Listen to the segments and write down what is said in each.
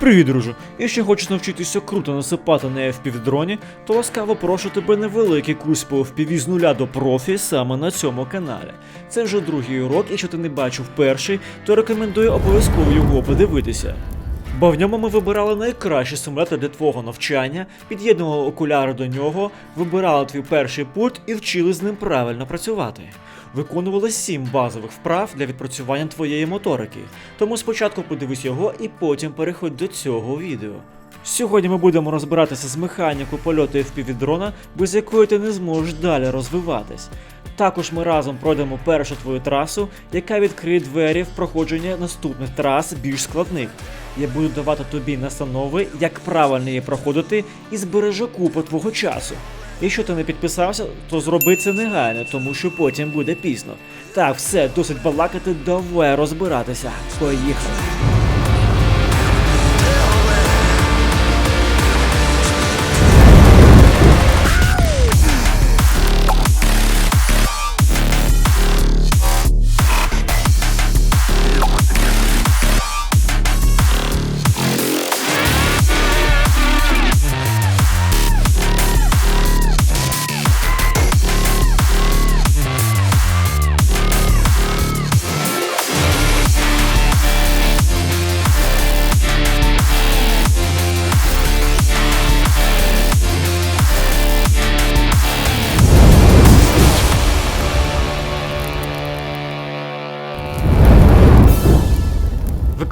Привіт, друже! Якщо хочеш навчитися круто насипати на FPV-дроні, то ласкаво прошу тебе невеликий курс по FPV з нуля до профі саме на цьому каналі. Це вже другий урок, якщо ти не бачив перший, то рекомендую обов'язково його подивитися. Бо в ньому ми вибирали найкращий симулятор для твого навчання, під'єднували окуляри до нього, вибирали твій перший пульт і вчили з ним правильно працювати. Виконували сім базових вправ для відпрацювання твоєї моторики. Тому спочатку подивись його і потім переходь до цього відео. Сьогодні ми будемо розбиратися з механікою польоту FPV-дрона, без якої ти не зможеш далі розвиватись. Також ми разом пройдемо першу твою трасу, яка відкриє двері в проходження наступних трас більш складних. Я буду давати тобі настанови, як правильно її проходити, і збережу купу твого часу. Якщо ти не підписався, то зроби це негайно, тому що потім буде пізно. Так, все, досить балакати, давай розбиратися. Поїхали.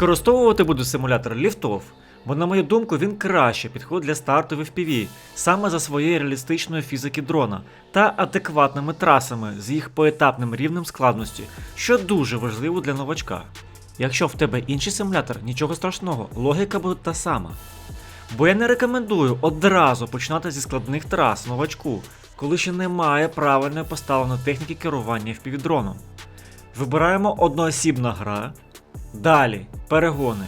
Використовувати буду симулятор ліфтов, бо, на мою думку, він краще підходить для старту в FPV, саме за своєю реалістичною фізики дрона та адекватними трасами з їх поетапним рівнем складності, що дуже важливо для новачка. Якщо в тебе інший симулятор, нічого страшного, логіка буде та сама. Бо я не рекомендую одразу починати зі складних трас новачку, коли ще немає правильної поставленої техніки керування FPV-дроном. Вибираємо одноосібна гра, Далі перегони.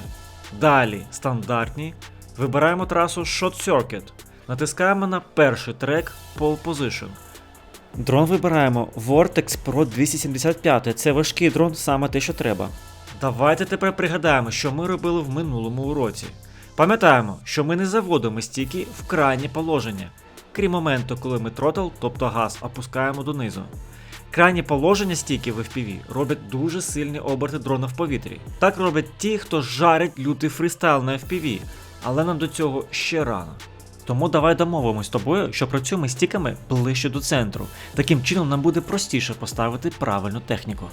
Далі стандартні. Вибираємо трасу Shot Circuit. Натискаємо на перший трек Pole Position. Дрон вибираємо Vortex Pro 275. Це важкий дрон, саме те, що треба. Давайте тепер пригадаємо, що ми робили в минулому уроці. Пам'ятаємо, що ми не заводимо стійки в крайнє положення, крім моменту, коли ми тротл, тобто газ, опускаємо донизу. Крайнє положення стійки в FPV роблять дуже сильні оберти дрона в повітрі. Так роблять ті, хто жарить лютий фристайл на FPV, але нам до цього ще рано. Тому давай домовимось з тобою, що працюємо стіками ближче до центру. Таким чином нам буде простіше поставити правильну техніку.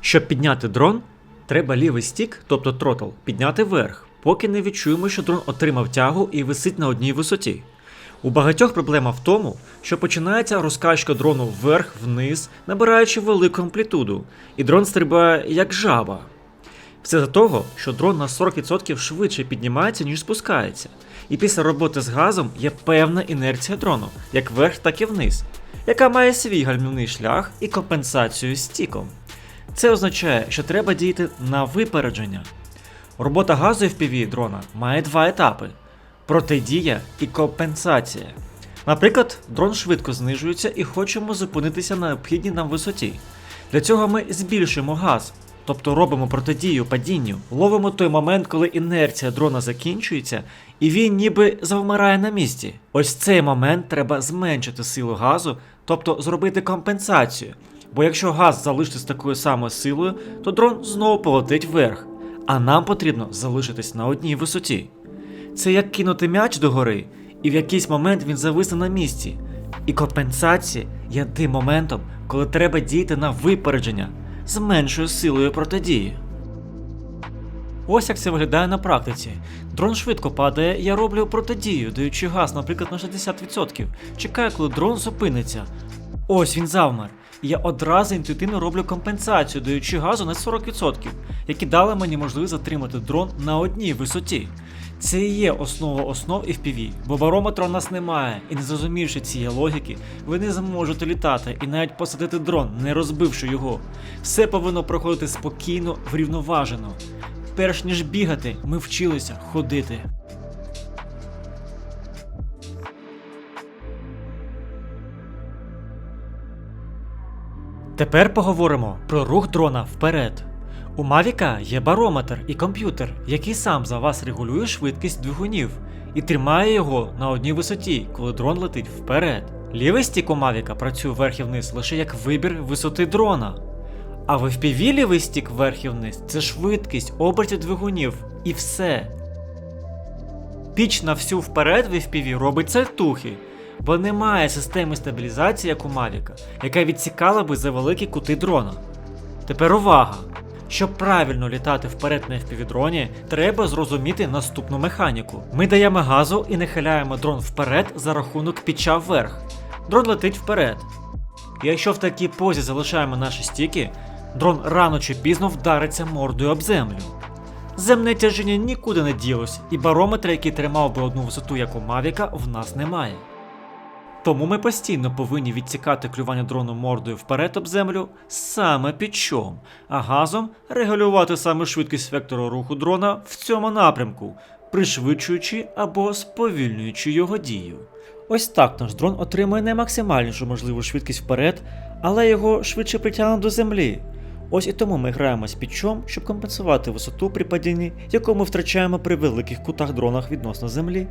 Щоб підняти дрон, треба лівий стік, тобто тротл, підняти вверх, поки не відчуємо, що дрон отримав тягу і висить на одній висоті. У багатьох проблема в тому, що починається розкачка дрону вверх-вниз, набираючи велику амплітуду, і дрон стрибає як жаба. Все за того, що дрон на 40% швидше піднімається, ніж спускається. І після роботи з газом є певна інерція дрону, як вверх, так і вниз, яка має свій гальмівний шлях і компенсацію стіком. Це означає, що треба діяти на випередження. Робота газу FPV дрона має два етапи протидія і компенсація. Наприклад, дрон швидко знижується і хочемо зупинитися на необхідній нам висоті. Для цього ми збільшуємо газ, тобто робимо протидію падінню, ловимо той момент, коли інерція дрона закінчується, і він ніби завмирає на місці. Ось цей момент треба зменшити силу газу, тобто зробити компенсацію. Бо якщо газ залишити з такою самою силою, то дрон знову полетить вверх, а нам потрібно залишитись на одній висоті. Це як кинути м'яч догори, і в якийсь момент він зависне на місці. І компенсація є тим моментом, коли треба діяти на випередження з меншою силою протидії. Ось як це виглядає на практиці. Дрон швидко падає, я роблю протидію, даючи газ, наприклад, на 60%. Чекаю, коли дрон зупиниться. Ось він завмер. Я одразу інтуїтивно роблю компенсацію, даючи газу на 40%, які дали мені можливість затримати дрон на одній висоті. Це і є основа основ FPV, бо барометра у нас немає, і не зрозумівши цієї логіки, ви не зможете літати і навіть посадити дрон, не розбивши його. Все повинно проходити спокійно, врівноважено. Перш ніж бігати, ми вчилися ходити. Тепер поговоримо про рух дрона вперед. У Мавіка є барометр і комп'ютер, який сам за вас регулює швидкість двигунів і тримає його на одній висоті, коли дрон летить вперед. Лівий стік у Мавіка працює вверх і вниз лише як вибір висоти дрона. А в FPV лівий стік вверх і вниз це швидкість обертів двигунів і все. Піч на всю вперед в FPV робить сальтухи, бо немає системи стабілізації, як у Мавіка, яка відсікала би за великі кути дрона. Тепер увага! Щоб правильно літати вперед на FPV-дроні, треба зрозуміти наступну механіку. Ми даємо газу і нахиляємо дрон вперед за рахунок піча вверх. Дрон летить вперед. І якщо в такій позі залишаємо наші стіки, дрон рано чи пізно вдариться мордою об землю. Земне тяжіння нікуди не ділося, і барометра, який тримав би одну висоту, як у Мавіка, в нас немає. Тому ми постійно повинні відсікати клювання дрону мордою вперед об землю саме під чом, а газом регулювати саме швидкість вектору руху дрона в цьому напрямку, пришвидшуючи або сповільнюючи його дію. Ось так наш дрон отримує не максимальнішу можливу швидкість вперед, але його швидше притягне до землі. Ось і тому ми граємо з пічом, щоб компенсувати висоту при падінні, яку ми втрачаємо при великих кутах дронах відносно землі.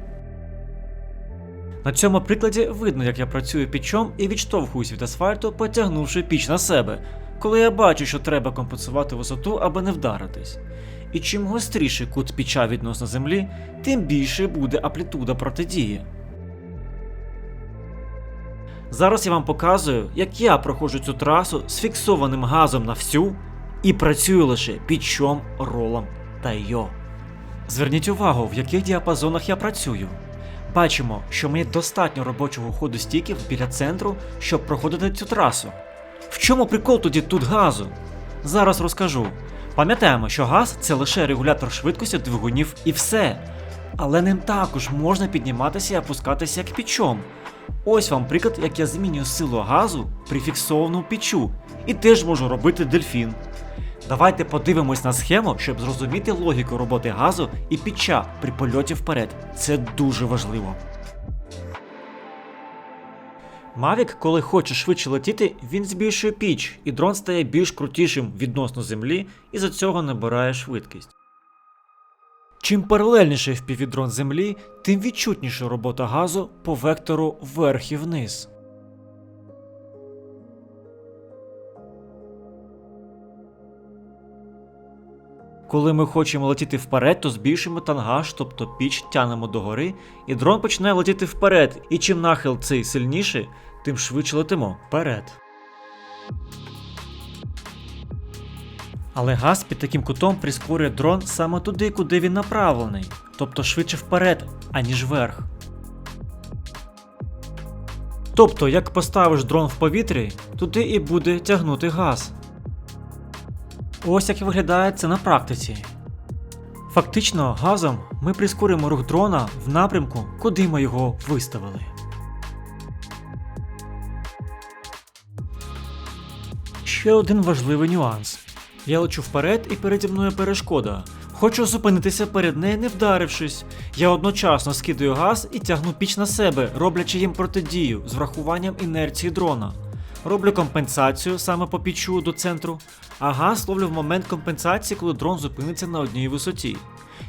На цьому прикладі видно, як я працюю пічом і відштовхуюсь від асфальту, потягнувши піч на себе, коли я бачу, що треба компенсувати висоту, аби не вдаритись. І чим гостріший кут піча відносно землі, тим більше буде амплітуда протидії. Зараз я вам показую, як я проходжу цю трасу з фіксованим газом на всю і працюю лише пічом, ролом та йо. Зверніть увагу, в яких діапазонах я працюю. Бачимо, що мені достатньо робочого ходу стіків біля центру, щоб проходити цю трасу. В чому прикол тоді тут газу? Зараз розкажу. Пам'ятаємо, що газ це лише регулятор швидкості двигунів і все. Але ним також можна підніматися і опускатися як пічом. Ось вам приклад, як я змінюю силу газу при фіксованому пічу, і теж можу робити дельфін. Давайте подивимось на схему, щоб зрозуміти логіку роботи газу і піча при польоті вперед. Це дуже важливо. Мавік, коли хоче швидше летіти, він збільшує піч, і дрон стає більш крутішим відносно землі і за цього набирає швидкість. Чим паралельніше впівдрон землі, тим відчутніша робота газу по вектору вверх і вниз. Коли ми хочемо летіти вперед, то збільшуємо тангаж, тобто піч тянемо догори, і дрон починає летіти вперед. І чим нахил цей сильніший, тим швидше летимо вперед. Але газ під таким кутом прискорює дрон саме туди, куди він направлений, тобто швидше вперед, аніж вверх. Тобто, як поставиш дрон в повітрі, туди і буде тягнути газ. Ось як виглядає це на практиці. Фактично, газом ми прискорюємо рух дрона в напрямку, куди ми його виставили. Ще один важливий нюанс. Я лечу вперед і переді мною перешкода. Хочу зупинитися перед нею, не вдарившись. Я одночасно скидаю газ і тягну піч на себе, роблячи їм протидію з врахуванням інерції дрона. Роблю компенсацію саме по пічу до центру, а газ ловлю в момент компенсації, коли дрон зупиниться на одній висоті.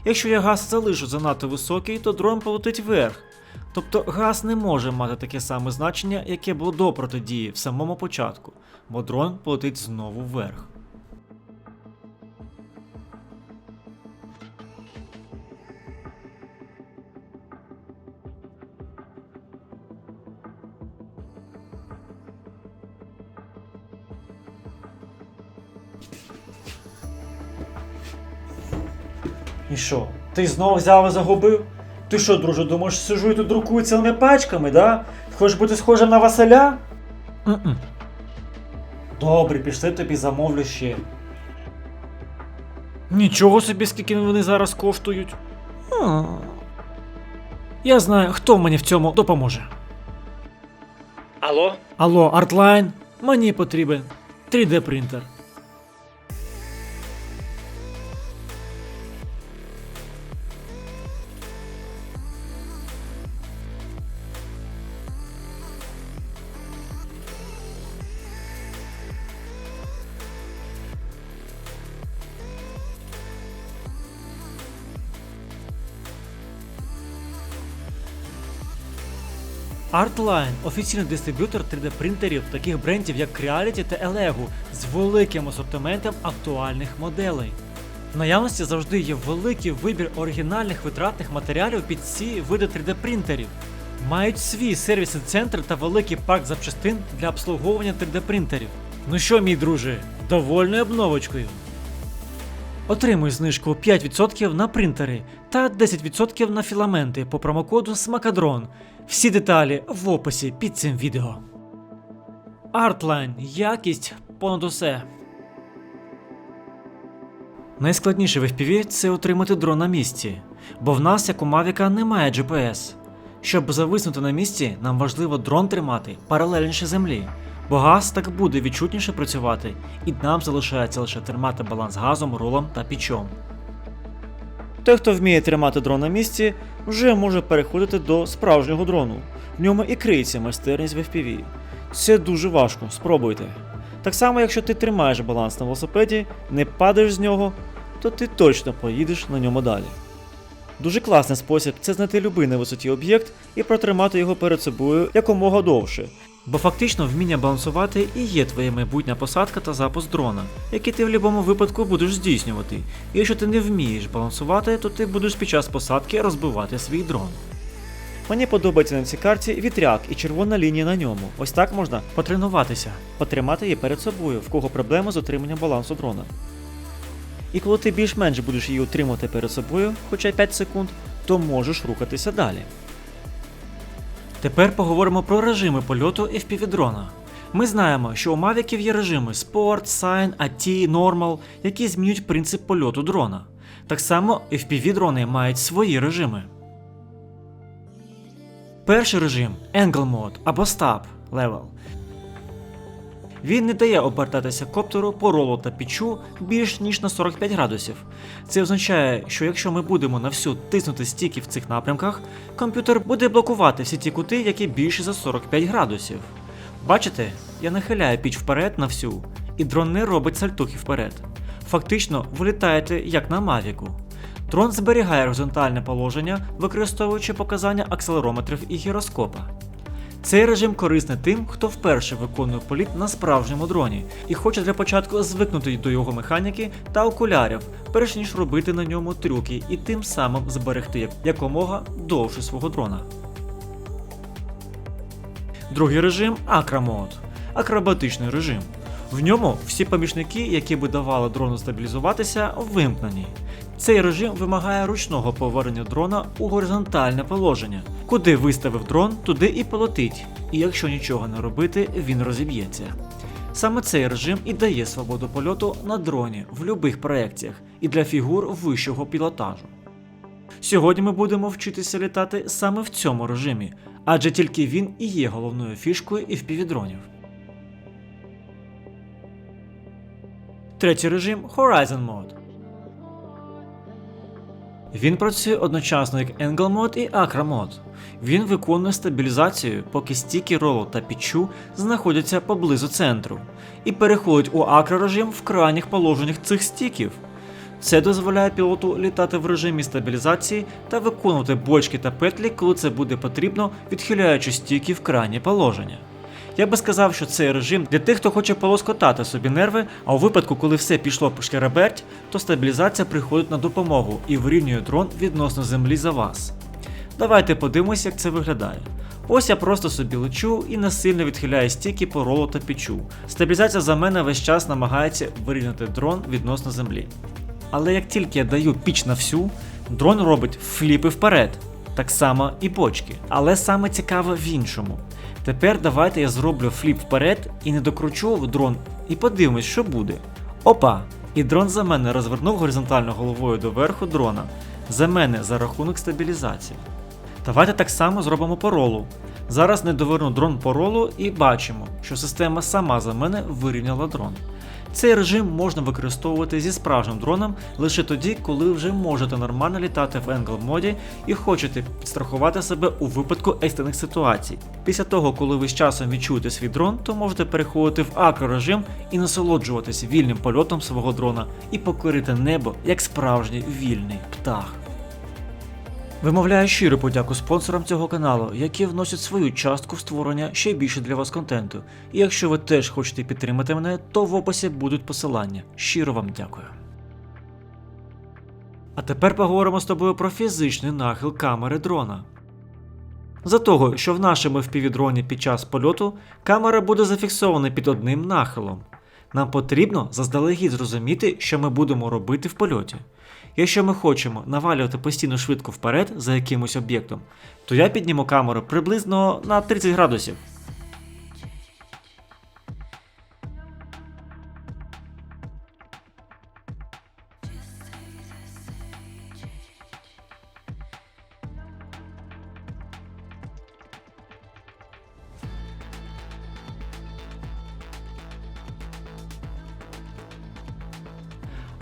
Якщо я газ залишу занадто високий, то дрон полетить вверх. Тобто газ не може мати таке саме значення, яке було до протидії в самому початку, бо дрон полетить знову вверх. Що? Ти знову взяв і загубив? Ти що, друже, думаєш, сижу і тут друкую цілими пачками, да? Хочеш бути схожим на Василя? Mm-mm. Добре, пішли тобі замовлю ще. Нічого собі, скільки вони зараз коштують. М. Я знаю, хто мені в цьому допоможе. Алло? Алло, Артлайн? Мені потрібен 3D принтер. Artline – офіційний дистриб'ютор 3D принтерів таких брендів як Creality та Elego з великим асортиментом актуальних моделей. В наявності завжди є великий вибір оригінальних витратних матеріалів під ці види 3D принтерів. Мають свій сервісний центр та великий парк запчастин для обслуговування 3D принтерів. Ну що, мій друже, довольною обновочкою. Отримуй знижку 5% на принтери та 10% на філаменти по промокоду SMAKADRON. Всі деталі в описі під цим відео. Artline. Якість понад усе. Найскладніше в FPV це отримати дрон на місці, бо в нас, як у Mavic, немає GPS. Щоб зависнути на місці, нам важливо дрон тримати паралельніше землі, бо газ так буде відчутніше працювати, і нам залишається лише тримати баланс газом, рулом та пічом. Той, хто вміє тримати дрон на місці, вже може переходити до справжнього дрону. В ньому і криється майстерність в FPV. Це дуже важко, спробуйте. Так само, якщо ти тримаєш баланс на велосипеді, не падаєш з нього, то ти точно поїдеш на ньому далі. Дуже класний спосіб це знайти любий на висоті об'єкт і протримати його перед собою якомога довше. Бо фактично вміння балансувати і є твоя майбутня посадка та запуск дрона, який ти в будь-якому випадку будеш здійснювати. І якщо ти не вмієш балансувати, то ти будеш під час посадки розбивати свій дрон. Мені подобається на цій карті вітряк і червона лінія на ньому. Ось так можна потренуватися, потримати її перед собою, в кого проблема з отриманням балансу дрона. І коли ти більш-менш будеш її утримувати перед собою, хоча 5 секунд, то можеш рухатися далі. Тепер поговоримо про режими польоту FPV дрона. Ми знаємо, що у Mavic є режими Sport, Sign, AT, Normal, які змінюють принцип польоту дрона. Так само FPV дрони мають свої режими. Перший режим Angle Mode або Stab Level. Він не дає обертатися коптеру по ролу та пічу більш ніж на 45 градусів. Це означає, що якщо ми будемо на всю тиснути стіки в цих напрямках, комп'ютер буде блокувати всі ті кути, які більші за 45 градусів. Бачите, я нахиляю піч вперед на всю, і дрон не робить сальтухи вперед. Фактично, ви літаєте як на Мавіку. Дрон зберігає горизонтальне положення, використовуючи показання акселерометрів і гіроскопа. Цей режим корисний тим, хто вперше виконує політ на справжньому дроні і хоче для початку звикнути до його механіки та окулярів, перш ніж робити на ньому трюки і тим самим зберегти якомога довше свого дрона. Другий режим Акромод акробатичний режим. В ньому всі помічники, які би давали дрону стабілізуватися, вимкнені. Цей режим вимагає ручного повернення дрона у горизонтальне положення. Куди виставив дрон, туди і полетить, і якщо нічого не робити, він розіб'ється. Саме цей режим і дає свободу польоту на дроні в будь-яких проекціях і для фігур вищого пілотажу. Сьогодні ми будемо вчитися літати саме в цьому режимі, адже тільки він і є головною фішкою і впівдронів. Третій режим Horizon Mode. Він працює одночасно як Angle Mode і Acro Mode. Він виконує стабілізацію, поки стіки ролу та пічу знаходяться поблизу центру, і переходить у акро режим в крайніх положеннях цих стіків. Це дозволяє пілоту літати в режимі стабілізації та виконувати бочки та петлі, коли це буде потрібно, відхиляючи стіки в крайнє положення. Я би сказав, що цей режим для тих, хто хоче полоскотати собі нерви, а у випадку, коли все пішло по шкереберть, то стабілізація приходить на допомогу і вирівнює дрон відносно землі за вас. Давайте подивимося, як це виглядає. Ось я просто собі лечу і насильно відхиляю стіки по ролу та пічу. Стабілізація за мене весь час намагається вирівняти дрон відносно землі. Але як тільки я даю піч на всю, дрон робить фліпи вперед, так само і бочки. Але саме цікаво в іншому. Тепер давайте я зроблю фліп вперед і не докручу дрон, і подивимось, що буде. Опа! І дрон за мене розвернув горизонтально головою до верху дрона. За мене за рахунок стабілізації. Давайте так само зробимо по ролу. Зараз не доверну дрон по ролу і бачимо, що система сама за мене вирівняла дрон. Цей режим можна використовувати зі справжнім дроном лише тоді, коли вже можете нормально літати в Angle моді і хочете підстрахувати себе у випадку екстрених ситуацій. Після того, коли ви з часом відчуєте свій дрон, то можете переходити в акро режим і насолоджуватись вільним польотом свого дрона і покорити небо як справжній вільний птах. Вимовляю щиру подяку спонсорам цього каналу, які вносять свою частку в створення ще більше для вас контенту. І якщо ви теж хочете підтримати мене, то в описі будуть посилання. Щиро вам дякую. А тепер поговоримо з тобою про фізичний нахил камери дрона. За того, що в нашому FPV-дроні під час польоту камера буде зафіксована під одним нахилом. Нам потрібно заздалегідь зрозуміти, що ми будемо робити в польоті. Якщо ми хочемо навалювати постійно швидко вперед за якимось об'єктом, то я підніму камеру приблизно на 30 градусів.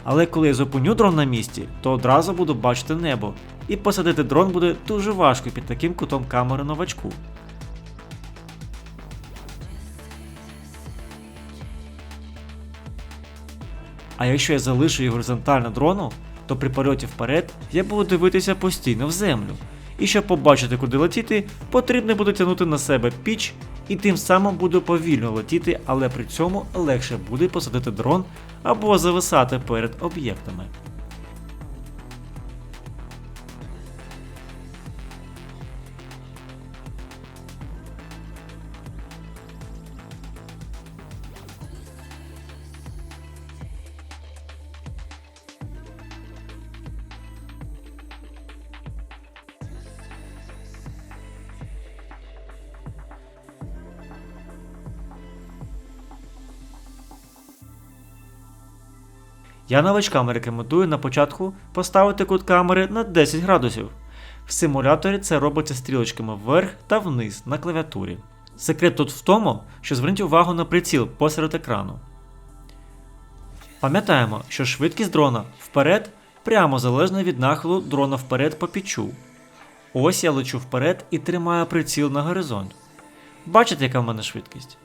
Але коли я зупиню дрон на місці, то одразу буду бачити небо, і посадити дрон буде дуже важко під таким кутом камери новачку. А якщо я залишу її горизонтально дрону, то при польоті вперед я буду дивитися постійно в землю. І щоб побачити, куди летіти, потрібно буде тягнути на себе піч, і тим самим буде повільно летіти, але при цьому легше буде посадити дрон або зависати перед об'єктами. Я новачкам рекомендую на початку поставити кут камери на 10 градусів. В симуляторі це робиться стрілочками вверх та вниз на клавіатурі. Секрет тут в тому, що зверніть увагу на приціл посеред екрану. Пам'ятаємо, що швидкість дрона вперед прямо залежна від нахилу дрона вперед по пічу. Ось я лечу вперед і тримаю приціл на горизонт. Бачите, яка в мене швидкість?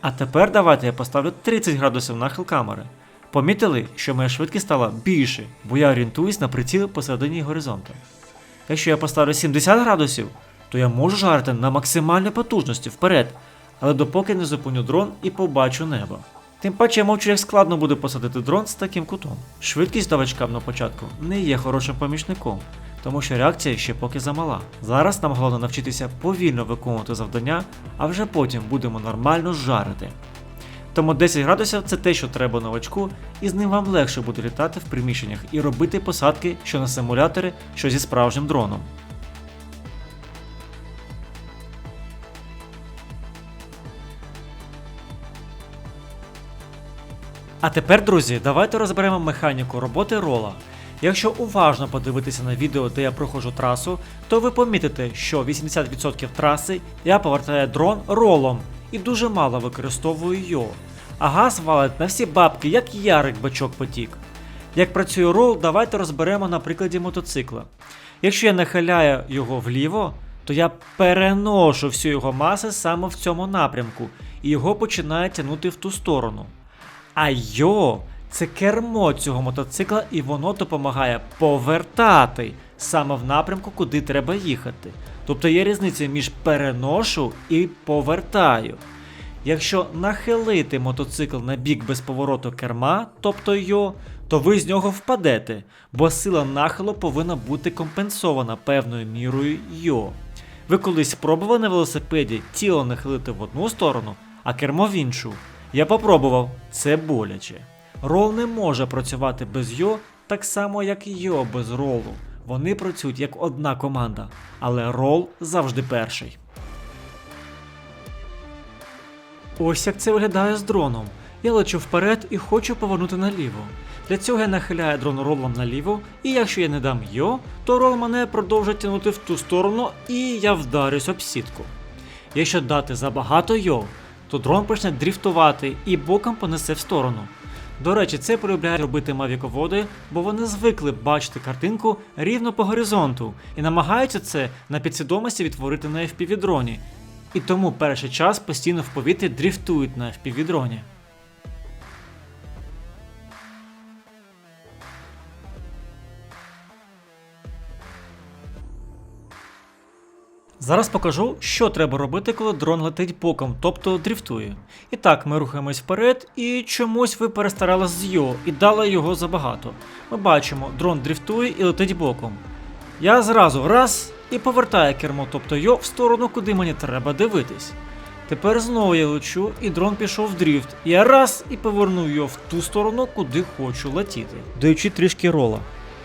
А тепер давайте я поставлю 30 градусів нахил камери. Помітили, що моя швидкість стала більше, бо я орієнтуюсь на приціл посередині горизонту. Якщо я поставлю 70 градусів, то я можу жарити на максимальній потужності вперед, але допоки не зупиню дрон і побачу небо. Тим паче я мовчу, як складно буде посадити дрон з таким кутом. Швидкість новачкам на початку не є хорошим помічником, тому що реакція ще поки замала. Зараз нам головне навчитися повільно виконувати завдання, а вже потім будемо нормально жарити. Тому 10 градусів це те, що треба новачку, і з ним вам легше буде літати в приміщеннях і робити посадки, що на симуляторі, що зі справжнім дроном. А тепер, друзі, давайте розберемо механіку роботи рола. Якщо уважно подивитися на відео, де я проходжу трасу, то ви помітите, що 80% траси я повертаю дрон ролом і дуже мало використовую його. А газ валить на всі бабки, як ярик бачок потік. Як працює рол, давайте розберемо на прикладі мотоцикла. Якщо я нахиляю його вліво, то я переношу всю його масу саме в цьому напрямку, і його починає тягнути в ту сторону. А йо, це кермо цього мотоцикла, і воно допомагає повертати саме в напрямку, куди треба їхати. Тобто є різниця між переношу і повертаю. Якщо нахилити мотоцикл на бік без повороту керма, тобто йо, то ви з нього впадете, бо сила нахилу повинна бути компенсована певною мірою йо. Ви колись спробували на велосипеді тіло нахилити в одну сторону, а кермо в іншу. Я попробував, це боляче. Рол не може працювати без йо, так само як йо без ролу. Вони працюють як одна команда, але рол завжди перший. Ось як це виглядає з дроном. Я лечу вперед і хочу повернути наліво. Для цього я нахиляю дрон ролом наліво, і якщо я не дам йо, то рол мене продовжить тягнути в ту сторону і я вдарюсь об сітку. Якщо дати забагато йо, то дрон почне дріфтувати і боком понесе в сторону. До речі, це полюбляють робити мавіководи, бо вони звикли бачити картинку рівно по горизонту і намагаються це на підсвідомості відтворити на FPV-дроні. І тому перший час постійно в повітрі дріфтують на FPV-дроні. Зараз покажу, що треба робити, коли дрон летить боком, тобто дріфтує. І так, ми рухаємось вперед, і чомусь ви перестарали з йо і дали його забагато. Ми бачимо, дрон дріфтує і летить боком. Я зразу раз і повертаю кермо, тобто йо в сторону, куди мені треба дивитись. Тепер знову я лечу, і дрон пішов в дріфт. Я раз і поверну його в ту сторону, куди хочу летіти, даючи трішки рола.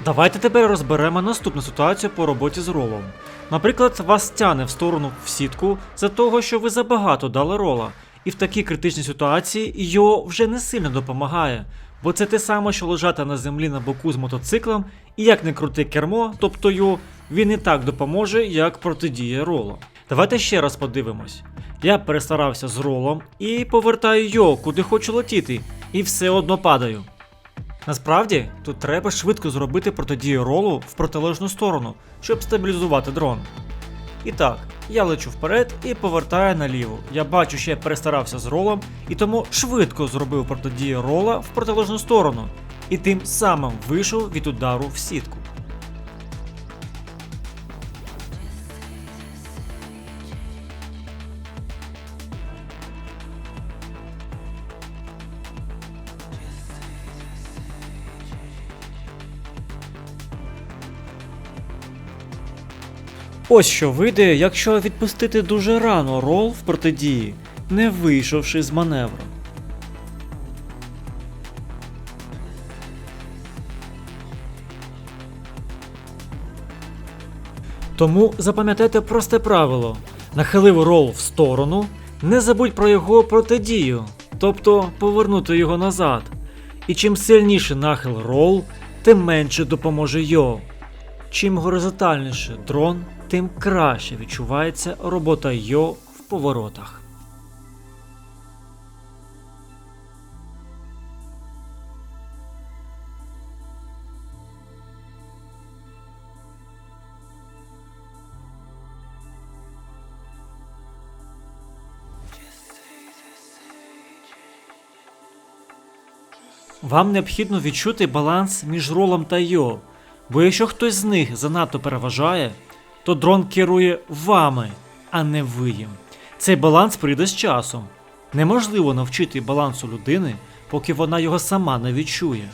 Давайте тепер розберемо наступну ситуацію по роботі з ролом. Наприклад, вас тяне в сторону в сітку за того, що ви забагато дали рола, і в такій критичній ситуації його вже не сильно допомагає, бо це те саме, що лежати на землі на боку з мотоциклом, і як не крути кермо, тобто його, він і так допоможе, як протидіє ролом. Давайте ще раз подивимось. Я перестарався з ролом і повертаю його, куди хочу летіти, і все одно падаю. Насправді, тут треба швидко зробити протидію ролу в протилежну сторону, щоб стабілізувати дрон. І так, я лечу вперед і повертаю наліво. Я бачу, що я перестарався з ролом, і тому швидко зробив протидію рола в протилежну сторону, і тим самим вийшов від удару в сітку. Ось що вийде, якщо відпустити дуже рано рол в протидії, не вийшовши з маневру. Тому запам'ятайте просте правило: нахилив рол в сторону, не забудь про його протидію, тобто повернути його назад. І чим сильніше нахил рол, тим менше допоможе йо. Чим горизонтальніше дрон, тим краще відчувається робота йо в поворотах. Вам необхідно відчути баланс між ролом та йо, бо якщо хтось з них занадто переважає, то дрон керує вами, а не ви їм. Цей баланс прийде з часом. Неможливо навчити балансу людини, поки вона його сама не відчує.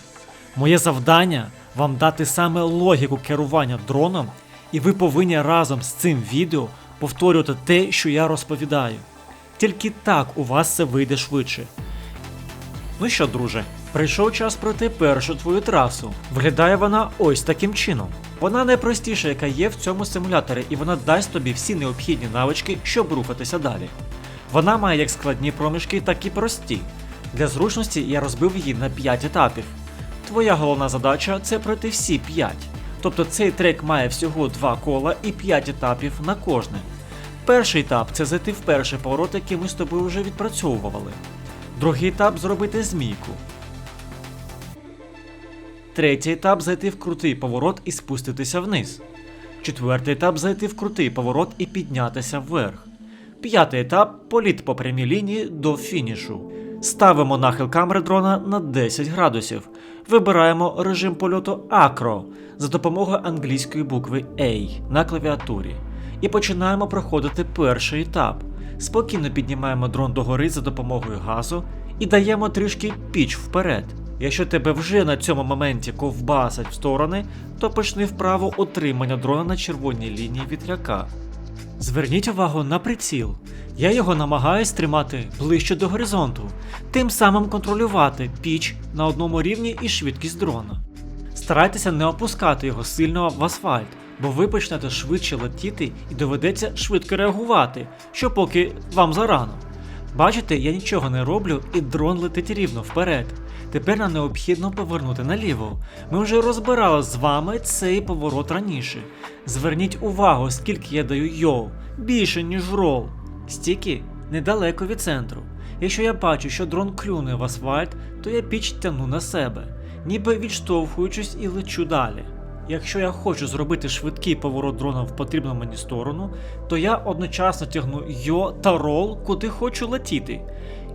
Моє завдання вам дати саме логіку керування дроном, і ви повинні разом з цим відео повторювати те, що я розповідаю. Тільки так у вас це вийде швидше. Ну що, друже, прийшов час пройти першу твою трасу. Виглядає вона ось таким чином. Вона найпростіша, яка є в цьому симуляторі, і вона дасть тобі всі необхідні навички, щоб рухатися далі. Вона має як складні проміжки, так і прості. Для зручності я розбив її на 5 етапів. Твоя головна задача це пройти всі 5. Тобто цей трек має всього 2 кола і 5 етапів на кожне. Перший етап це зайти в перший поворот, який ми з тобою вже відпрацьовували. Другий етап зробити змійку. Третій етап зайти в крутий поворот і спуститися вниз. Четвертий етап зайти в крутий поворот і піднятися вверх. П'ятий етап політ по прямій лінії до фінішу. Ставимо нахил камери дрона на 10 градусів. Вибираємо режим польоту Acro за допомогою англійської букви A на клавіатурі. І починаємо проходити перший етап. Спокійно піднімаємо дрон догори за допомогою газу і даємо трішки піч вперед. Якщо тебе вже на цьому моменті ковбасить в сторони, то почни вправо отримання дрона на червоній лінії вітряка. Зверніть увагу на приціл. Я його намагаюсь тримати ближче до горизонту, тим самим контролювати піч на одному рівні і швидкість дрона. Старайтеся не опускати його сильно в асфальт, бо ви почнете швидше летіти і доведеться швидко реагувати, що поки вам зарано. Бачите, я нічого не роблю і дрон летить рівно вперед. Тепер нам необхідно повернути наліво. Ми вже розбирали з вами цей поворот раніше. Зверніть увагу, скільки я даю йоу, більше ніж рол. Стільки недалеко від центру. Якщо я бачу, що дрон клюне в асфальт, то я піч тягну на себе, ніби відштовхуючись і лечу далі. Якщо я хочу зробити швидкий поворот дрона в потрібну мені сторону, то я одночасно тягну йо та рол, куди хочу летіти.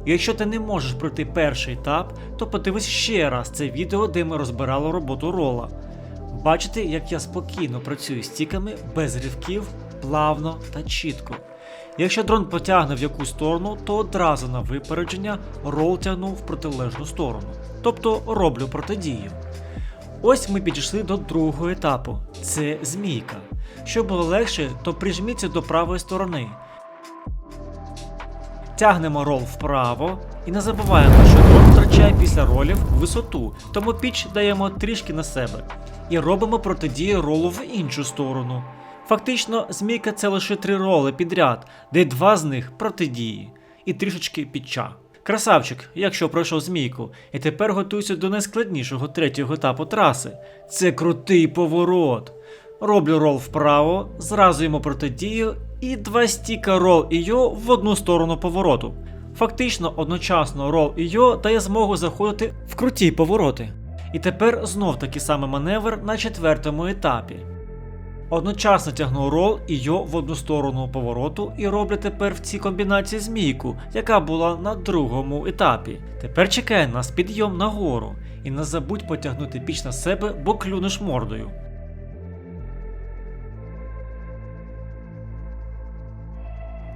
Якщо ти не можеш пройти перший етап, то подивись ще раз це відео, де ми розбирали роботу рола. Бачите, як я спокійно працюю стіками без ривків плавно та чітко. Якщо дрон потягне в яку сторону, то одразу на випередження рол тягну в протилежну сторону, тобто роблю протидію. Ось ми підійшли до другого етапу це змійка. Щоб було легше, то прижміться до правої сторони. Тягнемо рол вправо і не забуваємо, що дрон втрачає після ролів висоту, тому піч даємо трішки на себе. І робимо протидію ролу в іншу сторону. Фактично, змійка це лише три роли підряд, де два з них протидії, і трішечки підча. Красавчик, якщо пройшов змійку, і тепер готуйся до найскладнішого третього етапу траси. Це крутий поворот. Роблю рол вправо, зразу йому протидію, і два стіка рол і йо в одну сторону повороту. Фактично, одночасно рол і йо дає змогу заходити в круті повороти. І тепер знов такий самий маневр на четвертому етапі. Одночасно тягну рол і йо в одну сторону повороту і роблю тепер в цій комбінації змійку, яка була на другому етапі. Тепер чекає нас підйом нагору. І не забудь потягнути піч на себе, бо клюнеш мордою.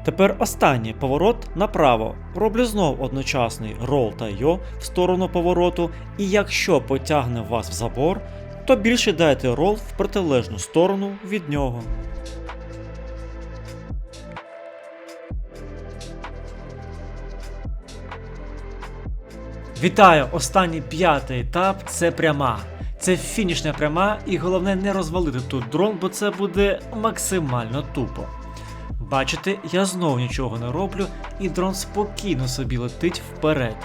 Тепер останній поворот направо. Роблю знов одночасний рол та йо в сторону повороту, і якщо потягне вас в забор, то більше дайте рол в протилежну сторону від нього. Вітаю! Останній п'ятий етап це пряма. Це фінішна пряма, і головне не розвалити тут дрон, бо це буде максимально тупо. Бачите, я знову нічого не роблю, і дрон спокійно собі летить вперед.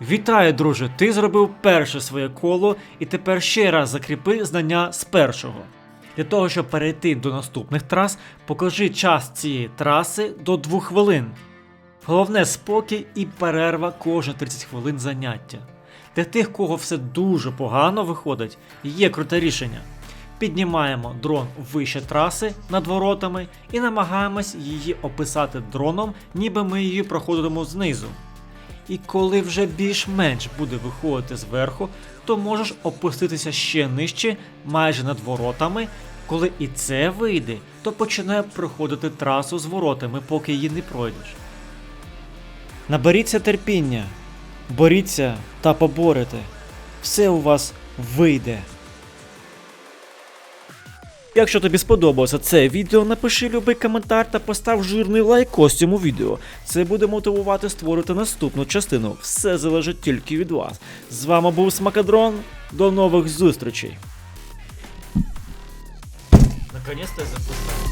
Вітаю, друже! Ти зробив перше своє коло і тепер ще раз закріпи знання з першого. Для того, щоб перейти до наступних трас, покажи час цієї траси до 2 хвилин. Головне спокій і перерва кожні 30 хвилин заняття. Для тих, кого все дуже погано виходить, є круте рішення. Піднімаємо дрон вище траси над воротами і намагаємось її описати дроном, ніби ми її проходимо знизу. І коли вже більш-менш буде виходити зверху, то можеш опуститися ще нижче, майже над воротами. Коли і це вийде, то починає проходити трасу з воротами, поки її не пройдеш. Наберіться терпіння, боріться та поборете. Все у вас вийде. Якщо тобі сподобалося це відео, напиши любий коментар та постав жирний лайкос цьому відео. Це буде мотивувати створити наступну частину. Все залежить тільки від вас. З вами був Смакадрон. До нових зустрічей. Наконец-то я запустив.